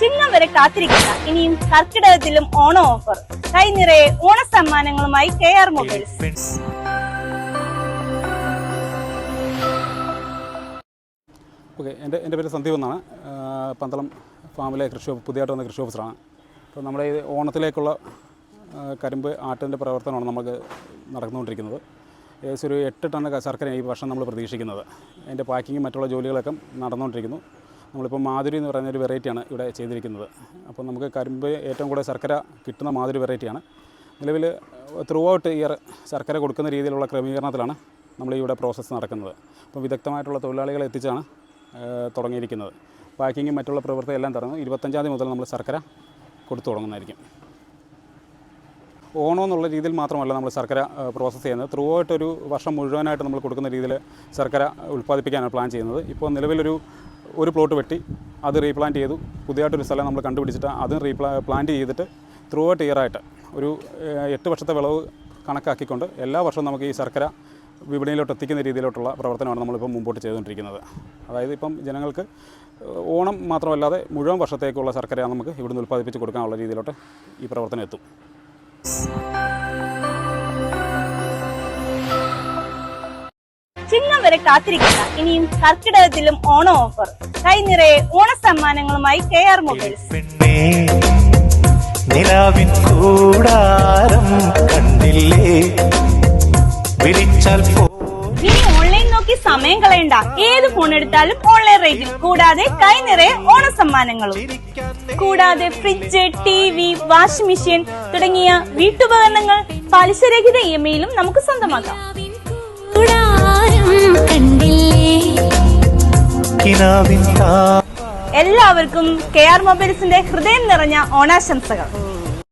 ചിങ്ങം വരെ കാത്തിരിക്കുക ഇനിയും കർക്കിടകത്തിലും ഓണം ഓഫർ കൈനിറയെ ഓണ സമ്മാനങ്ങളുമായി കെ ആർ മൊബൈൽസ്. ഓക്കെ എന്റെ എന്റെ പേര് സന്ദീപ് എന്നാണ്. പന്തളം ഫാമിലെ കൃഷി പുതിയതായിട്ട് വന്ന കൃഷി ഓഫീസറാണ്. അപ്പോൾ നമ്മുടെ ഈ ഓണത്തിലേക്കുള്ള കരിമ്പ് ആട്ടിന്റെ പ്രവർത്തനമാണ് നമുക്ക് നടന്നുകൊണ്ടിരിക്കുന്നത്. ഏകദേശം ഒരു എട്ട് ടൺ ശർക്കര ഈ വർഷം നമ്മൾ പ്രതീക്ഷിക്കുന്നത്. അതിന്റെ പാക്കിങ്ങും മറ്റുള്ള ജോലികളൊക്കെ നടന്നുകൊണ്ടിരിക്കുന്നു. നമ്മളിപ്പോൾ മാധുരി എന്ന് പറയുന്ന ഒരു വെറൈറ്റിയാണ് ഇവിടെ ചെയ്തിരിക്കുന്നത്. അപ്പോൾ നമുക്ക് കരിമ്പ് ഏറ്റവും കൂടുതൽ ശർക്കര കിട്ടുന്ന മാധുരി വെറൈറ്റിയാണ്. നിലവിൽ ത്രൂ ഔട്ട് ഇയർ ശർക്കര കൊടുക്കുന്ന രീതിയിലുള്ള ക്രമീകരണത്തിലാണ് നമ്മൾ ഇവിടെ പ്രോസസ്സ് നടക്കുന്നത്. അപ്പോൾ വിദഗ്ധമായിട്ടുള്ള തൊഴിലാളികളെ എത്തിച്ചാണ് തുടങ്ങിയിരിക്കുന്നത്. പാക്കിങ്ങും മറ്റുള്ള പ്രവൃത്തി എല്ലാം തുടങ്ങും ഇരുപത്തഞ്ചാം തീയതി മുതൽ നമ്മൾ ശർക്കര കൊടുത്തു തുടങ്ങുന്നതായിരിക്കും. ഓണം എന്നുള്ള രീതിയിൽ മാത്രമല്ല നമ്മൾ ശർക്കര പ്രോസസ്സ് ചെയ്യുന്നത്. ത്രൂ ഒരു വർഷം മുഴുവനായിട്ട് നമ്മൾ കൊടുക്കുന്ന രീതിയിൽ ശർക്കര ഉൽപ്പാദിപ്പിക്കാനാണ് പ്ലാൻ ചെയ്യുന്നത്. ഇപ്പോൾ നിലവിലൊരു ഒരു പ്ലോട്ട് വെട്ടി അത് റീപ്ലാന്റ് ചെയ്തു. പുതിയതായിട്ടൊരു സ്ഥലം നമ്മൾ കണ്ടുപിടിച്ചിട്ട് അതും റീപ്ലാ പ്ലാന്റ് ചെയ്തിട്ട് ത്രൂ ഔട്ട് ഇയറായിട്ട് ഒരു എട്ട് വർഷത്തെ വിളവ് കണക്കാക്കിക്കൊണ്ട് എല്ലാ വർഷവും നമുക്ക് ഈ ശർക്കര വിപണിയിലോട്ട് എത്തിക്കുന്ന രീതിയിലോട്ടുള്ള പ്രവർത്തനമാണ് നമ്മളിപ്പോൾ മുമ്പോട്ട് ചെയ്തുകൊണ്ടിരിക്കുന്നത്. അതായത് ഇപ്പം ജനങ്ങൾക്ക് ഓണം മാത്രമല്ലാതെ മുഴുവൻ വർഷത്തേക്കുള്ള ശർക്കര നമുക്ക് ഇവിടുന്ന് ഉൽപ്പാദിപ്പിച്ച് കൊടുക്കാനുള്ള രീതിയിലോട്ട് ഈ പ്രവർത്തനം എത്തും. ചിങ്ങം വരെ കാത്തിരിക്കുന്ന ഇനിയും കർക്കിടകത്തിലും ഓണം ഓഫർ കൈനിറയെ ഓണ സമ്മാനങ്ങളുമായി കെ ആർ മൊബൈൽസ്. നിലാവിൻ കൂടാരം കണ്ടില്ലേ വിളിച്ചാൽ പോ ഇനി ഓൺലൈൻ നോക്കി സമയം കളയണ്ട. ഏത് ഫോൺ എടുത്താലും ഓൺലൈൻ റേറ്റിൽ കൂടാതെ കൈ നിറയെ ഓണ സമ്മാനങ്ങളും കൂടാതെ fridge T V washing machine തുടങ്ങിയ വീട്ടുപകരണങ്ങൾ പലിശരഹിത ഇ എം ഐയിലും നമുക്ക് സ്വന്തമാക്കാം. എല്ലാവർക്കും കെ ആർ മൊബൈൽസിന്റെ ഹൃദയം നിറഞ്ഞ ഓണാശംസകൾ.